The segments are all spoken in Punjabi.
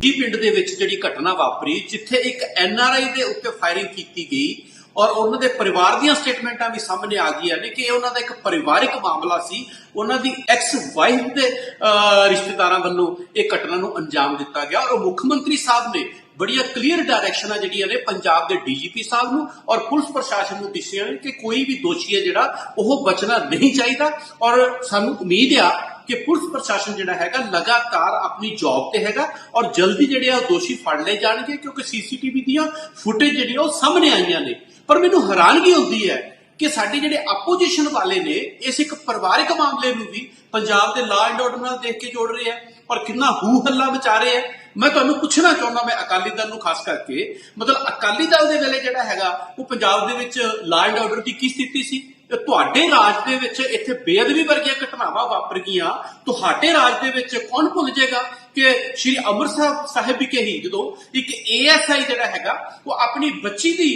ਜੀ ਪਿੰਡ ਦੇ ਵਿੱਚ ਜਿਹੜੀ ਘਟਨਾ ਵਾਪਰੀ ਜਿੱਥੇ ਇੱਕ ਐਨਆਰਆਈ ਦੇ ਉੱਤੇ ਫਾਇਰਿੰਗ ਕੀਤੀ ਗਈ ਔਰ ਉਹਨਾਂ ਦੇ ਪਰਿਵਾਰ ਦੀਆਂ ਸਟੇਟਮੈਂਟਾਂ ਵੀ ਸਾਹਮਣੇ ਆ ਗਈਆਂ ਨੇ ਕਿ ਇਹ ਉਹਨਾਂ ਦਾ ਇੱਕ ਪਰਿਵਾਰਿਕ ਮਾਮਲਾ ਸੀ। ਉਹਨਾਂ ਦੀ ਐਕਸ ਵਾਈਫ ਦੇ ਅਹ, ਰਿਸ਼ਤੇਦਾਰਾਂ ਵੱਲੋਂ ਇਹ ਘਟਨਾ ਨੂੰ ਅੰਜਾਮ ਦਿੱਤਾ ਗਿਆ ਔਰ ਮੁੱਖ ਮੰਤਰੀ ਸਾਹਿਬ ਨੇ ਬੜੀਆਂ ਕਲੀਅਰ ਡਾਇਰੈਕਸ਼ਨਾਂ ਜਿਹੜੀਆਂ ਨੇ ਪੰਜਾਬ ਦੇ ਡੀਜੀਪੀ ਸਾਹਿਬ ਨੂੰ ਔਰ ਪੁਲਿਸ ਪ੍ਰਸ਼ਾਸਨ ਨੂੰ ਦਿੱਤੀਆਂ ਨੇ ਕਿ ਕੋਈ ਵੀ ਦੋਸ਼ੀ ਹੈ ਜਿਹੜਾ ਉਹ ਬਚਣਾ ਨਹੀਂ ਚਾਹੀਦਾ। ਔਰ ਸਾਨੂੰ ਉਮੀਦ ਆ ਕਿ ਪੁਲਿਸ ਪ੍ਰਸ਼ਾਸਨ ਜਿਹੜਾ ਹੈਗਾ ਲਗਾਤਾਰ ਆਪਣੀ ਜੌਬ ਤੇ ਹੈਗਾ ਔਰ ਜਲਦੀ ਜਿਹੜੇ ਆ ਉਹ ਦੋਸ਼ੀ ਫੜ ਲਏ ਜਾਣਗੇ ਕਿਉਂਕਿ ਸੀਸੀਟੀਵੀ ਦੀਆਂ ਫੁਟੇਜ ਜਿਹੜੀਆਂ ਉਹ ਸਾਹਮਣੇ ਆਈਆਂ ਨੇ। ਪਰ ਮੈਨੂੰ ਹੈਰਾਨਗੀ ਹੁੰਦੀ ਹੈ ਕਿ ਸਾਡੇ ਜਿਹੜੇ ਆਪੋਜੀਸ਼ਨ ਵਾਲੇ ਨੇ, ਇਸ ਇੱਕ ਪਰਿਵਾਰਿਕ ਮਾਮਲੇ ਨੂੰ ਵੀ ਪੰਜਾਬ ਦੇ ਲਾ ਐਂਡ ਆਰਡਰ ਨਾਲ ਦੇਖ ਕੇ ਜੋੜ ਰਹੇ ਆ ਔਰ ਕਿੰਨਾ ਹੂ ਹੱਲਾ ਮਚਾ ਰਹੇ ਆ। ਮੈਂ ਤੁਹਾਨੂੰ ਪੁੱਛਣਾ ਚਾਹੁੰਦਾ ਮੈਂ ਅਕਾਲੀ ਦਲ ਨੂੰ ਖਾਸ ਕਰਕੇ, ਮਤਲਬ ਅਕਾਲੀ ਦਲ ਦੇ ਵੇਲੇ ਜਿਹੜਾ ਹੈਗਾ, ਉਹ ਪੰਜਾਬ ਦੇ ਵਿੱਚ ਲਾ ਐਂਡ ਆਰਡਰ ਦੀ ਕੀ ਸਥਿਤੀ ਸੀ? ਤੇ ਤੁਹਾਡੇ ਰਾਜ ਦੇ ਵਿੱਚ ਇੱਥੇ ਬੇਅਦਬੀ ਵਰਗੀਆਂ ਘਟਨਾਵਾਂ ਵਾਪਰ ਗਈਆਂ, ਤੁਹਾਡੇ ਰਾਜ ਦੇ ਵਿੱਚ ਕੌਣ ਭੁੱਲ ਜਾਏਗਾ ਕਿ ਸ਼੍ਰੀ ਅੰਮ੍ਰਿਤਸਰ ਸਾਹਿਬ ਵਿਖੇ ਹੀ ਜਦੋਂ ਇੱਕ ਏਐਸਆਈ ਜਿਹੜਾ ਹੈਗਾ, ਉਹ ਆਪਣੀ ਬੱਚੀ ਦੀ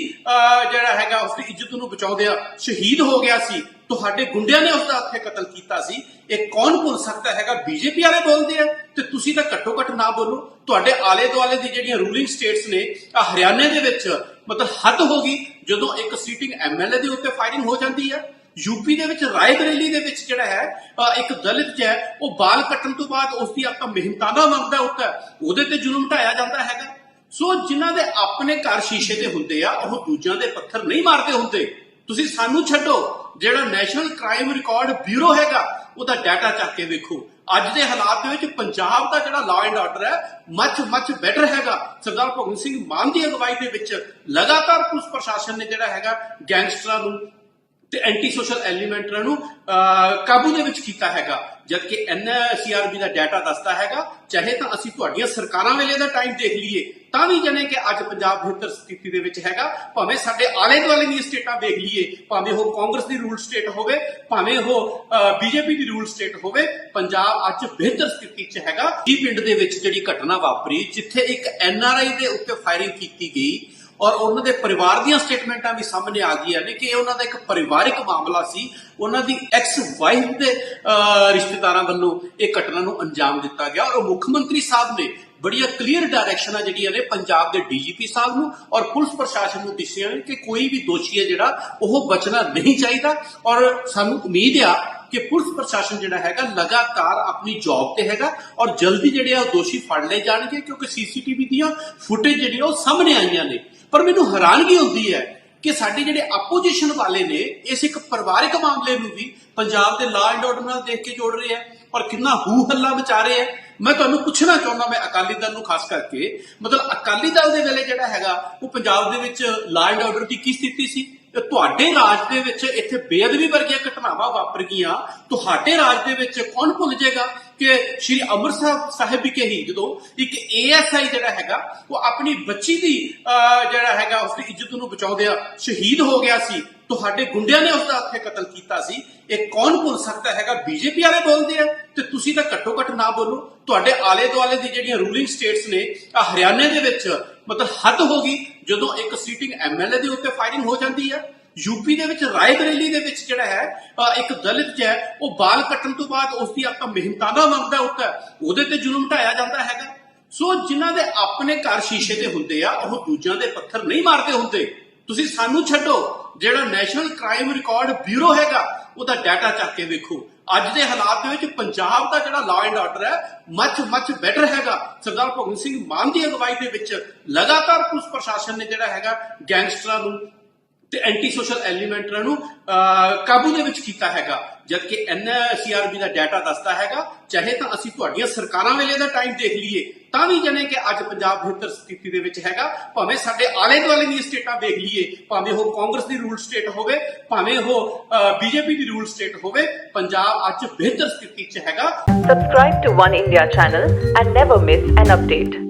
ਜਿਹੜਾ ਹੈਗਾ, ਉਸ ਦੀ ਇੱਜ਼ਤ ਨੂੰ ਬਚਾਉਂਦਿਆਂ ਸ਼ਹੀਦ ਹੋ ਗਿਆ ਸੀ। ਤੁਹਾਡੇ ਗੁੰਡਿਆਂ ਨੇ ਉਸ ਦਾ ਉੱਥੇ ਕਤਲ ਕੀਤਾ ਸੀ। ਇਹ ਕੌਣ ਭੁੱਲ ਸਕਦਾ ਹੈਗਾ? ਬੀਜੇਪੀ ਵਾਲੇ ਬੋਲਦੇ ਆ ਤੇ ਤੁਸੀਂ ਤਾਂ ਘੱਟੋ ਘੱਟ ਨਾ ਬੋਲੋ। ਤੁਹਾਡੇ ਆਲੇ ਦੁਆਲੇ ਦੀ ਜਿਹੜੀਆਂ ਰੂਲਿੰਗ ਸਟੇਟਸ ਨੇ, ਆ ਹਰਿਆਣੇ ਦੇ ਵਿੱਚ ਮਤਲਬ ਹੱਦ ਹੋ ਗਈ ਜਦੋਂ ਇੱਕ ਸੀਟਿੰਗ ਐਮਐਲਏ ਦੇ ਉੱਤੇ ਫਾਇਰਿੰਗ ਹੋ ਜਾਂਦੀ ਹੈ ਯੂਪੀ ਦੇ ਵਿੱਚ ਰਾਏ ਬਰੇਲੀ ਦੇ ਵਿੱਚ ਜਿਹੜਾ ਹੈ ਇੱਕ ਦਲਿਤ ਹੈ ਉਹ ਬਾਲ ਕੱਟਣ ਤੋਂ ਬਾਅਦ ਉਸ ਦੀ ਆਪਾਂ ਮਿਹਨਤਾਨਾ ਮੰਗਦਾ ਉੱਤੇ। ਉਹਦੇ ਤੇ ਜ਼ੁਲਮ ਢਾਇਆ ਜਾਂਦਾ ਹੈਗਾ। ਸੋ ਜਿਨ੍ਹਾਂ ਦੇ ਆਪਣੇ ਘਰ ਸ਼ੀਸ਼ੇ ਦੇ ਹੁੰਦੇ ਆ, ਉਹ ਦੂਜਿਆਂ ਦੇ ਪੱਥਰ ਨਹੀਂ ਮਾਰਦੇ ਹੁੰਦੇ। ਤੁਸੀਂ ਸਾਨੂੰ ਛੱਡੋ। ਜਿਹੜਾ ਨੈਸ਼ਨਲ ਕ੍ਰਾਈਮ ਰਿਕਾਰਡ ਬਿਊਰੋ ਹੈਗਾ, ਉਹਦਾ ਡਾਟਾ ਚੱਕ ਕੇ ਵੇਖੋ। ਅੱਜ ਦੇ ਹਾਲਾਤ ਦੇ ਵਿੱਚ ਪੰਜਾਬ ਦਾ ਜਿਹੜਾ ਲਾਅ ਐਂਡ ਆਰਡਰ ਹੈ ਮੱਚ ਮੱਚ ਬੈਟਰ ਹੈਗਾ। ਸਰਦਾਰ ਭਗਵੰਤ ਸਿੰਘ ਮਾਨ ਦੀ ਅਗਵਾਈ ਦੇ ਵਿੱਚ ਲਗਾਤਾਰ ਪੁਲਿਸ ਪ੍ਰਸ਼ਾਸਨ ਨੇ ਜਿਹੜਾ ਹੈਗਾ, ਗੈਂਗਸਟਰਾਂ ਨੂੰ ਤੇ ਐਂਟੀ ਸੋਸ਼ਲ ਐਲੀਮੈਂਟਰਾਂ ਨੂੰ ਕਾਬੂ ਦੇ ਵਿੱਚ ਕੀਤਾ ਹੈਗਾ। ਜਦਕਿ ਐਨਸੀਆਰਬੀ ਦਾ ਡਾਟਾ ਦੱਸਦਾ ਹੈਗਾ, ਚਾਹੇ ਤਾਂ ਅਸੀਂ ਤੁਹਾਡੀਆਂ ਸਰਕਾਰਾਂ ਵੇਲੇ ਦਾ ਟਾਈਮ ਦੇਖ ਲਈਏ, ਤਾਂ ਵੀ ਜਨੇ ਕਿ ਅੱਜ ਪੰਜਾਬ ਬਿਹਤਰ ਸਥਿਤੀ ਦੇ ਵਿੱਚ ਹੈਗਾ। ਭਾਵੇਂ ਸਾਡੇ ਆਲੇ ਦੁਆਲੇ ਦੀਆਂ ਸਟੇਟਾਂ ਦੇਖ ਲਈਏ, ਭਾਵੇਂ ਉਹ ਕਾਂਗਰਸ ਦੀ ਰੂਲ ਸਟੇਟ ਹੋਵੇ, ਭਾਵੇਂ ਉਹ ਬੀਜੇਪੀ ਦੀ ਰੂਲ ਸਟੇਟ ਹੋਵੇ, ਪੰਜਾਬ ਅੱਜ ਬਿਹਤਰ ਸਥਿਤੀ 'ਚ ਹੈਗਾ। ਜੀ ਪਿੰਡ ਦੇ ਵਿੱਚ ਜਿਹੜੀ ਘਟਨਾ ਵਾਪਰੀ, ਜਿੱਥੇ ਇੱਕ ਐਨਆਰਆਈ ਦੇ ਉੱਤੇ ਫਾਇਰਿੰਗ ਕੀਤੀ ਗਈ ਔਰ ਉਹਨਾਂ ਦੇ ਪਰਿਵਾਰ ਦੀਆਂ ਸਟੇਟਮੈਂਟਾਂ ਵੀ ਸਾਹਮਣੇ ਆ ਗਈਆਂ ਨੇ ਕਿ ਇਹ ਉਹਨਾਂ ਦਾ ਇੱਕ ਪਰਿਵਾਰਿਕ ਮਾਮਲਾ ਸੀ। ਉਹਨਾਂ ਦੀ ਐਕਸ ਵਾਈਫ ਦੇ ਰਿਸ਼ਤੇਦਾਰਾਂ ਵੱਲੋਂ ਇਹ ਘਟਨਾ ਨੂੰ ਅੰਜਾਮ ਦਿੱਤਾ ਗਿਆ ਔਰ ਮੁੱਖ ਮੰਤਰੀ ਸਾਹਿਬ ਨੇ ਬੜੀਆਂ ਕਲੀਅਰ ਡਾਇਰੈਕਸ਼ਨਾਂ ਜਿਹੜੀਆਂ ਨੇ ਪੰਜਾਬ ਦੇ ਡੀਜੀਪੀ ਸਾਹਿਬ ਨੂੰ ਔਰ ਪੁਲਿਸ ਪ੍ਰਸ਼ਾਸਨ ਨੂੰ ਦਿੱਤੀਆਂ ਨੇ ਕਿ ਕੋਈ ਵੀ ਦੋਸ਼ੀ ਹੈ ਜਿਹੜਾ ਉਹ ਬਚਣਾ ਨਹੀਂ ਚਾਹੀਦਾ ਔਰ ਸਾਨੂੰ ਉਮੀਦ ਆ ਕਿ ਪੁਲਿਸ ਪ੍ਰਸ਼ਾਸਨ ਜਿਹੜਾ ਹੈਗਾ ਲਗਾਤਾਰ ਆਪਣੀ ਜੌਬ ਤੇ ਹੈਗਾ ਔਰ ਜਲਦੀ ਜਿਹੜੇ ਆ ਉਹ ਦੋਸ਼ੀ ਫੜ ਲਏ ਜਾਣਗੇ ਕਿਉਂਕਿ ਸੀਸੀਟੀਵੀ ਦੀਆਂ ਫੁਟੇਜ ਜਿਹੜੀਆਂ ਉਹ ਸਾਹਮਣੇ ਆਈਆਂ ਨੇ। ਪਰ ਮੈਨੂੰ ਹੈਰਾਨਗੀ ਹੁੰਦੀ ਹੈ ਕਿ ਸਾਡੇ ਜਿਹੜੇ ਆਪੋਜੀਸ਼ਨ ਵਾਲੇ ਨੇ, ਇਸ ਇੱਕ ਪਰਿਵਾਰਿਕ ਮਾਮਲੇ ਨੂੰ ਵੀ ਪੰਜਾਬ ਦੇ ਲਾ ਐਂਡ ਆਰਡਰ ਨਾਲ ਦੇਖ ਕੇ ਜੋੜ ਰਹੇ ਆ ਔਰ ਕਿੰਨਾ ਹੂ ਹੱਲਾ ਮਚਾ ਰਹੇ ਆ ਮੈਂ ਤੁਹਾਨੂੰ ਪੁੱਛਣਾ ਚਾਹੁੰਦਾ, ਮੈਂ ਅਕਾਲੀ ਦਲ ਨੂੰ ਖਾਸ ਕਰਕੇ, ਮਤਲਬ ਅਕਾਲੀ ਦਲ ਦੇ ਵੇਲੇ ਜਿਹੜਾ ਹੈਗਾ, ਉਹ ਪੰਜਾਬ ਦੇ ਵਿੱਚ ਲਾ ਐਂਡ ਆਰਡਰ ਦੀ ਕੀ ਸਥਿਤੀ ਸੀ? ਤੁਹਾਡੇ ਰਾਜ ਦੇ ਵਿੱਚ ਇੱਥੇ ਬੇਅਦਬੀ ਵਰਗੀਆਂ ਘਟਨਾਵਾਂ ਵਾਪਰ ਗਈਆਂ, ਤੁਹਾਡੇ ਰਾਜ ਦੇ ਵਿੱਚ ਕੌਣ ਭੁੱਲ ਜਾਏਗਾ? ਕਿ ਸ਼੍ਰੀ ਅੰਮ੍ਰਿਤਸਰ ਸਾਹਿਬ ਵਿਖੇ ਹੀ ਜਦੋਂ ਇੱਕ ਏਐਸਆਈ ਜਿਹੜਾ ਹੈਗਾ, ਉਹ ਆਪਣੀ ਬੱਚੀ ਦੀ ਜਿਹੜਾ ਹੈਗਾ ਉਸ ਦੀ ਇੱਜ਼ਤ ਨੂੰ ਬਚਾਉਂਦਿਆਂ ਸ਼ਹੀਦ ਹੋ ਗਿਆ ਸੀ। ਤੁਹਾਡੇ ਗੁੰਡਿਆਂ ਨੇ ਉਸ ਦਾ ਉੱਥੇ ਕਤਲ ਕੀਤਾ ਸੀ। ਇਹ ਕੌਣ ਭੁੱਲ ਸਕਦਾ ਹੈਗਾ? ਬੀਜੇਪੀ ਵਾਲੇ ਬੋਲਦੇ ਆ। ਤੇ ਤੁਸੀਂ ਤਾਂ ਘੱਟੋ ਘੱਟ ਨਾ ਬੋਲੋ। ਤੁਹਾਡੇ ਆਲੇ ਦੁਆਲੇ ਦੀ ਜਿਹੜੀਆਂ ਰੂਲਿੰਗ ਸਟੇਟਸ ਨੇ, ਆ ਹਰਿਆਣੇ ਦੇ ਵਿੱਚ ਮਤਲਬ ਹੱਦ ਹੋ ਗਈ ਜਦੋਂ ਇੱਕ ਸੀਟਿੰਗ ਐਮਐਲਏ ਦੇ ਉੱਤੇ ਫਾਇਰਿੰਗ ਹੋ ਜਾਂਦੀ ਹੈ ਯੂਪੀ ਦੇ ਵਿੱਚ ਰਾਏ ਬਰੇਲੀ ਦੇ ਵਿੱਚ ਜਿਹੜਾ ਹੈ ਇੱਕ ਦਲਿਤ ਹੈ, ਉਹ ਬਾਲ ਕੱਟਣ ਤੋਂ ਬਾਅਦ ਉਸ ਦੀ ਆਪਾਂ ਮਿਹਨਤਾਨਾ ਮੰਗਦਾ ਉੱਤੇ ਉਹਦੇ ਤੇ ਜ਼ੁਲਮ ਢਾਇਆ ਜਾਂਦਾ ਹੈਗਾ। ਸੋ ਜਿਨ੍ਹਾਂ ਦੇ ਆਪਣੇ ਘਰ ਸ਼ੀਸ਼ੇ ਦੇ ਹੁੰਦੇ ਆ, ਉਹ ਦੂਜਿਆਂ ਦੇ ਪੱਥਰ ਨਹੀਂ ਮਾਰਦੇ ਹੁੰਦੇ। ਤੁਸੀਂ ਸਾਨੂੰ ਛੱਡੋ। ਜਿਹੜਾ ਨੈਸ਼ਨਲ ਕ੍ਰਾਈਮ ਰਿਕਾਰਡ ਬਿਊਰੋ ਹੈਗਾ, ਉਹਦਾ ਡਾਟਾ ਚੱਕ ਕੇ ਵੇਖੋ। ਅੱਜ ਦੇ ਹਾਲਾਤ ਦੇ ਵਿੱਚ ਪੰਜਾਬ ਦਾ ਜਿਹੜਾ ਲਾਅ ਐਂਡ ਆਰਡਰ ਹੈ ਮੱਚ ਮੱਚ ਬੈਟਰ ਹੈਗਾ। ਸਰਦਾਰ ਭਗਵੰਤ ਸਿੰਘ ਮਾਨ ਦੀ ਅਗਵਾਈ ਦੇ ਵਿੱਚ ਲਗਾਤਾਰ ਪੁਲਿਸ ਪ੍ਰਸ਼ਾਸਨ ਨੇ ਜਿਹੜਾ ਹੈਗਾ, ਗੈਂਗਸਟਰਾਂ ਨੂੰ ਤੇ ਐਂਟੀ ਸੋਸ਼ਲ ਐਲੀਮੈਂਟਰਾਂ ਨੂੰ ਕਾਬੂ ਦੇ ਵਿੱਚ ਕੀਤਾ ਹੈਗਾ। ਜਦਕਿ ਐਨਸੀਆਰਬੀ ਦਾ ਡਾਟਾ ਦੱਸਦਾ ਹੈਗਾ, ਚਾਹੇ ਤਾਂ ਅਸੀਂ ਤੁਹਾਡੀਆਂ ਸਰਕਾਰਾਂ ਵੇਲੇ ਦਾ ਟਾਈਮ ਦੇਖ ਲਈਏ, ਤਾਂ ਵੀ ਜਨੇ ਕਿ ਅੱਜ ਪੰਜਾਬ ਬਿਹਤਰ ਸਥਿਤੀ ਦੇ ਵਿੱਚ ਹੈਗਾ। ਭਾਵੇਂ ਸਾਡੇ ਆਲੇ ਦੁਆਲੇ ਦੀਆਂ ਸਟੇਟਾਂ ਦੇਖ ਲਈਏ, ਭਾਵੇਂ ਉਹ ਕਾਂਗਰਸ ਦੀ ਰੂਲ ਸਟੇਟ ਹੋਵੇ, ਭਾਵੇਂ ਉਹ ਬੀਜੇਪੀ ਦੀ ਰੂਲ ਸਟੇਟ ਹੋਵੇ, ਪੰਜਾਬ ਅੱਜ ਬਿਹਤਰ ਸਥਿਤੀ 'ਚ ਹੈਗਾ। Subscribe to One India channel and never miss an update.